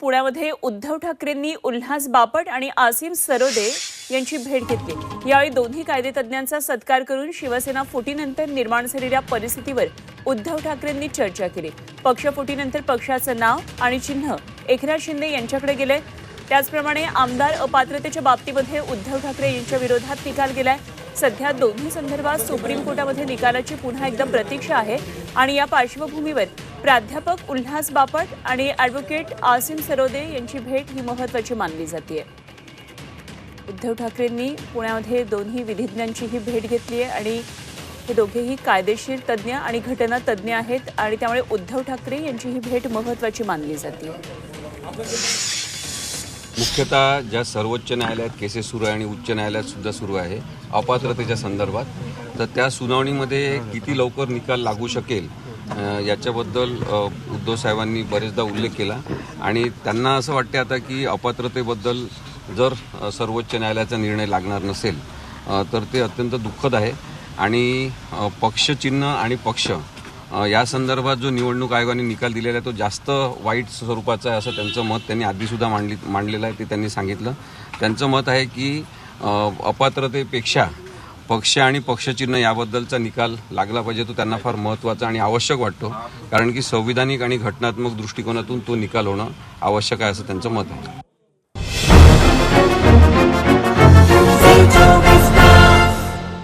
पुण्यामध्ये उद्धव ठाकरेंनी उल्हास बापट आणि आसिम सरोदे यांची भेट घेतली. यावेळी दोन्ही कायदेतज्ञांचा सत्कार करून शिवसेना फुटीनंतर निर्माण झालेल्या परिस्थितीवर उद्धव ठाकरेंनी चर्चा केली. पक्षफुटीनंतर पक्षाचं नाव आणि चिन्ह एकनाथ शिंदे यांच्याकडे गेले. त्याचप्रमाणे आमदार अपात्रतेच्या बाबतीमध्ये उद्धव ठाकरे यांच्या विरोधात निकाल गेलाय. सध्या दोन्ही संदर्भात सुप्रीम कोर्टामध्ये निकालाची पुन्हा एकदा प्रतीक्षा आहे आणि या पार्श्वभूमीवर प्राध्यापक उल्हास बापट आणि ॲडव्होकेट आसिम सरोदे यांची भेट ही महत्त्वाची मानली जाते उद्धव ठाकरेंनी पुण्यामध्ये दोन्ही विधिज्ञांची ही भेट घेतली आहे आणि हे दोघेही कायदेशीर तज्ज्ञ आणि घटना तज्ज्ञ आहेत आणि त्यामुळे उद्धव ठाकरे यांची ही भेट महत्त्वाची मानली जाते मुख्यतः ज्या सर्वोच्च न्यायालयात केसेस सुरू आहे आणि उच्च न्यायालयात सुद्धा सुरू आहे अपात्रतेच्या संदर्भात तर त्या सुनावणीमध्ये किती लवकर निकाल लागू शकेल याच्याबद्दल उद्धव साहेबांनी बरेचदा उल्लेख केला. आणि त्यांना असं वाटते आता की अपात्रतेबद्दल जर सर्वोच्च न्यायालयाचा निर्णय लागणार नसेल तर ते अत्यंत दुःखद आहे. आणि पक्षचिन्ह आणि पक्ष या संदर्भात जो निवडणूक आयोगाने निकाल दिलेला आहे तो जास्त वाईट स्वरूपाचा आहे असं त्यांचं मत त्यांनी आधीसुद्धा मांडली मांडलेलं आहे ते त्यांनी सांगितलं. त्यांचं मत आहे की अपात्रतेपेक्षा पक्ष आणि पक्षचिन्ह याबद्दलचा निकाल लागला पाहिजे तो त्यांना फार महत्त्वाचा आणि आवश्यक वाटतो. कारण की संविधानिक आणि घटनात्मक दृष्टिकोनातून तो निकाल होणं आवश्यक आहे असं त्यांचं मत आहे.